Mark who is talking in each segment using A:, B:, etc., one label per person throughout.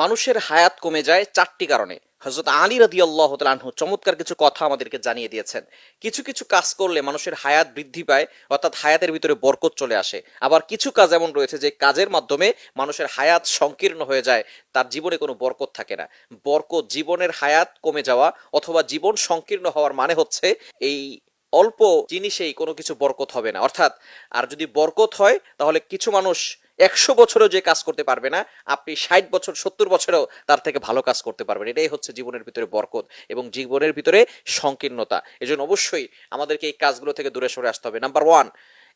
A: মানুষের হায়াত কমে যায় চারটি কারণে। হজরত আলী রাদি আল্লাহ আনহু চমৎকার কিছু কথা আমাদেরকে জানিয়ে দিয়েছেন। কিছু কিছু কাজ করলে মানুষের হায়াত বৃদ্ধি পায়, অর্থাৎ হায়াতের ভিতরে বরকত চলে আসে। আবার কিছু কাজ এমন রয়েছে যে কাজের মাধ্যমে মানুষের হায়াত সংকীর্ণ হয়ে যায়, তার জীবনে কোনো বরকত থাকে না। বরকত জীবনের হায়াত কমে যাওয়া অথবা জীবন সংকীর্ণ হওয়ার মানে হচ্ছে এই অল্প জিনিসেই কোনো কিছু বরকত হবে না। অর্থাৎ, আর যদি বরকত হয়, তাহলে কিছু মানুষ একশো বছরেও যে কাজ করতে পারবে না, আপনি ষাট বছর, সত্তর বছরেও তার থেকে ভালো কাজ করতে পারবেন। এটাই হচ্ছে জীবনের ভিতরে বরকত এবং জীবনের ভিতরে সংকীর্ণতা। এজন্য অবশ্যই আমাদেরকে এই কাজগুলো থেকে দূরে সরে আসতে হবে। নাম্বার ওয়ান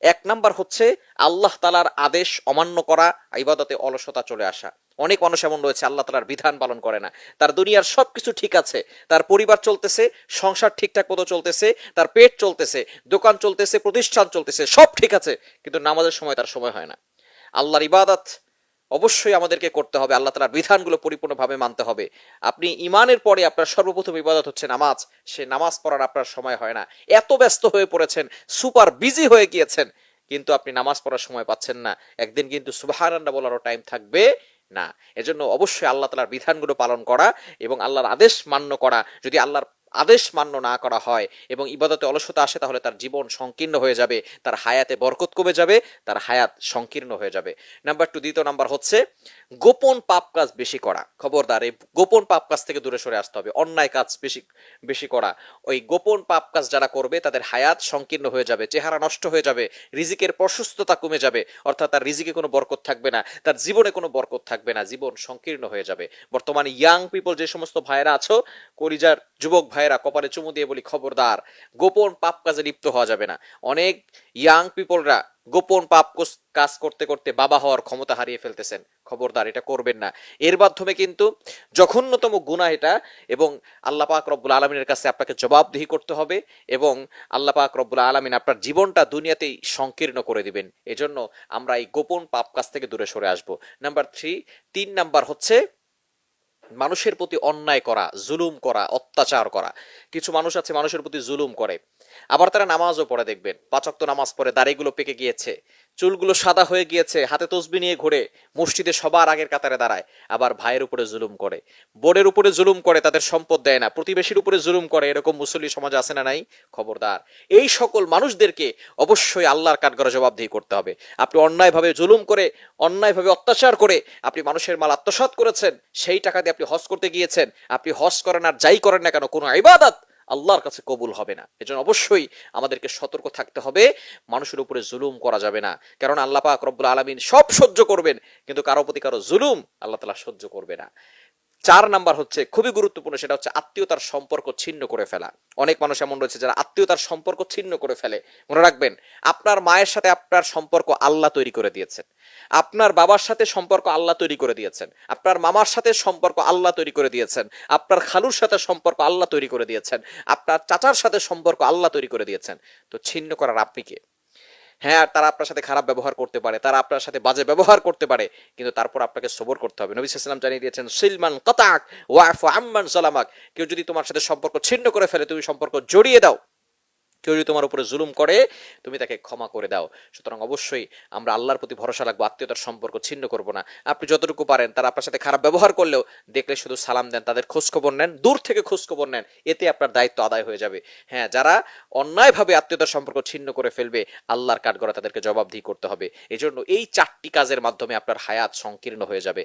A: এক নাম্বার হচ্ছে আল্লাহ তালার আদেশ অমান্য করা, ইবাদতে অলসতা চলে আসা। অনেক মানুষ এমন রয়েছে, আল্লাহ তালার বিধান পালন করে না। তার দুনিয়ার সবকিছু ঠিক আছে, তার পরিবার চলতেছে, সংসার ঠিকঠাক মতো চলতেছে, তার পেট চলতেছে, দোকান চলতেছে, প্রতিষ্ঠান চলতেছে, সব ঠিক আছে, কিন্তু নামাজের সময় তার সময় হয় না। আল্লাহর ইবাদত অবশ্যই আমাদেরকে করতে হবে, আল্লাহ তালার বিধানগুলো পরিপূর্ণভাবে মানতে হবে। আপনি ইমানের পরে আপনার সর্বপ্রথম ইবাদত হচ্ছে নামাজ, সে নামাজ পড়ার আপনার সময় হয় না। এত ব্যস্ত হয়ে পড়েছেন, সুপার বিজি হয়ে গিয়েছেন, কিন্তু আপনি নামাজ পড়ার সময় পাচ্ছেন না। একদিন কিন্তু সুবাহারান্না বলারও টাইম থাকবে না। এজন্য অবশ্যই আল্লাহ তালার বিধানগুলো পালন করা এবং আল্লাহর আদেশ মান্য করা। যদি আল্লাহর আদেশ মান্য না করা হয় এবং ইবাদতে অলসতা আসে, তাহলে তার জীবন সংকীর্ণ হয়ে যাবে, তার হায়াতে বরকত কমে যাবে, তার হায়াত সংকীর্ণ হয়ে যাবে। নাম্বার টু দ্বিতীয় নাম্বার হচ্ছে গোপন পাপ কাজ বেশি করা। খবরদার, এই গোপন পাপ কাজ থেকে দূরে সরে আসতে হবে। অন্যায় কাজ বেশি বেশি করা। ওই গোপন পাপ কাজ যারা করবে, তাদের হায়াত সংকীর্ণ হয়ে যাবে, চেহারা নষ্ট হয়ে যাবে, রিজিকের প্রশস্ততা কমে যাবে। অর্থাৎ তার রিজিকে কোনো বরকত থাকবে না, তার জীবনে কোনো বরকত থাকবে না, জীবন সংকীর্ণ হয়ে যাবে। বর্তমানে ইয়াং পিপল যে সমস্ত ভাইয়েরা আছো করিজার যুবক ভাইয়েরা, কপালে চুমু দিয়ে বলি, খবরদার, গোপন পাপ কাজে লিপ্ত হওয়া যাবে না। অনেক ইয়াং পিপলরা গোপন পাপ কাজ করতে করতে বাবা হওয়ার ক্ষমতা হারিয়ে ফেলতেছেন। খবরদার, এটা করবেন না। এর মাধ্যমে কিন্তু জঘন্যতম গুণা এটা এবং আল্লাহ পাক রব্বুল আলমিনের কাছে আপনাকে জবাবদিহি করতে হবে এবং আল্লাহ পাক রব্বুল আলমিন আপনার জীবনটা দুনিয়াতেই সংকীর্ণ করে দিবেন। এজন্য আমরা এই গোপন পাপ কাজ থেকে দূরে সরে আসব। নাম্বার থ্রি, তিন নাম্বার হচ্ছে মানুষের প্রতি অন্যায় করা, জুলুম করা, অত্যাচার করা। কিছু মানুষ আছে মানুষের প্রতি জুলুম করে। আবার তারা নামাজও পড়ে দেখবেন। পাচক্ত নামাজ পড়ে দাড়িগুলো পেকে গিয়েছে, চুলগুলো সাদা হয়ে গিয়েছে, হাতে তসবি নিয়ে ঘুরে মসজিদে সবার আগের কাতারে দাঁড়ায়, আবার ভাইয়ের উপরে জুলুম করে। বোর্ডের উপরে জুলুম করে, তাদের সম্পদ দেয় না, প্রতিবেশীর উপরে জুলুম করে, এরকম মুসল্লি সমাজ আছে না নাই? খবরদার। এই সকল মানুষদেরকে অবশ্যই আল্লাহর কাঠগড়ে জবাবদিহি করতে হবে। আপনি অন্যায়ভাবে জুলুম করে, অন্যায়ভাবে অত্যাচার করে, আপনি মানুষের মাল আত্মসাৎ করেছেন, সেই টাকা দিয়ে আপনি হজ করতে গিয়েছেন, আপনি হজ করেন আর যাই করেন না কেন, কোনো ইবাদত আল্লাহর কাছে কবুল হবে না। এজন্য অবশ্যই আমাদেরকে সতর্ক থাকতে হবে। মানুষের উপরে জুলুম করা যাবে না। কারণ আল্লাহ পাক রব্বুল আলমিন সব সহ্য করবেন, কিন্তু কারও প্রতি কারও জুলুম আল্লাহ তালা সহ্য করবে না। চার নাম্বার হচ্ছে, খুবই গুরুত্বপূর্ণ সেটা হচ্ছে আত্মীয়তার সম্পর্ক ছিন্ন করে ফেলা। অনেক মানুষ এমন রয়েছে যারা আত্মীয়তার সম্পর্ক ছিন্ন করে ফেলে। মনে রাখবেন, আপনার মায়ের সাথে আপনার সম্পর্ক আল্লাহ তৈরি করে দিয়েছেন। আপনার বাবার সাথে সম্পর্ক আল্লাহ তৈরি করে দিয়েছেন। আপনার মামার সাথে সম্পর্ক আল্লাহ তৈরি করে দিয়েছেন। আপনার খালুর সাথে সম্পর্ক আল্লাহ তৈরি করে দিয়েছেন। আপনার চাচার সাথে সম্পর্ক আল্লাহ তৈরি করে দিয়েছেন। তো ছিন্ন করার আপনি কে? হ্যাঁ তারা আপনার সাথে খারাপ ব্যবহার করতে পারে, তারা আপনার সাথে বাজে ব্যবহার করতে পারে, কিন্তু তারপর আপনাকে সবর করতে হবে। নবী সাল্লাম জানিয়ে দিয়েছেন, সিলমান কতাক ওয়াফ আম্মান সালামাক কেউ যদি তোমার সাথে সম্পর্ক ছিন্ন করে ফেলে, তুমি সম্পর্ক জড়িয়ে দাও। কেউ যদি তোমার উপরে জুলুম করে, তুমি তাকে ক্ষমা করে দাও। সুতরাং অবশ্যই আমরা আল্লাহর প্রতি ভরসা রাখব, আত্মীয়তার সম্পর্ক ছিন্ন করব না। আপনি যতটুকু পারেন, তারা আপনার সাথে খারাপ ব্যবহার করলেও দেখলে শুধু সালাম দেন, তাদের খোঁজখবর নেন, দূর থেকে খোঁজখবর নেন, এতে আপনার দায়িত্ব আদায় হয়ে যাবে। হ্যাঁ যারা অন্যায়ভাবে আত্মীয়তার সম্পর্ক ছিন্ন করে ফেলবে, আল্লাহর কাঠগড়া তাদেরকে জবাবদিহি করতে হবে। এজন্য এই চারটি কাজের মাধ্যমে আপনার হায়াত সংকীর্ণ হয়ে যাবে।